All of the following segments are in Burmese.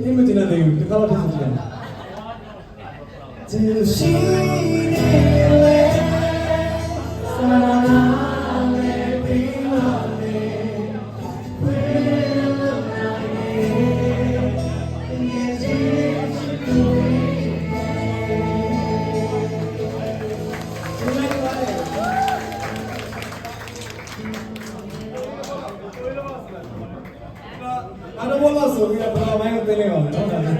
Imogen, I To see. အားလုံးဘောလို့ဆိုပြီးတော့ဘာမှမသိလိုက်ပါဘူးနော်ဒါကျွန်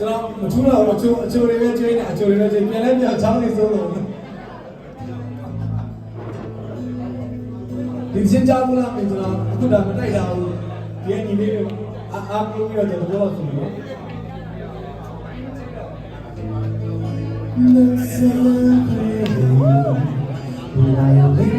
တော်မထူးတော့အချိုအချိုတွေပဲကျွေးနေအချိုတွေပဲကျွေးပြန်လဲပြန်ချောင်းနေစိုးလို့ဒီချင်းကြောက်လားမင်းတို့အခုဒါမတိုက်တာဘူးဒီကညီလေးတွေအာအာပြီးတော့ကျွန်တော်ပြောလို့ဆိုလို့ Let's celebrate. Will I awake?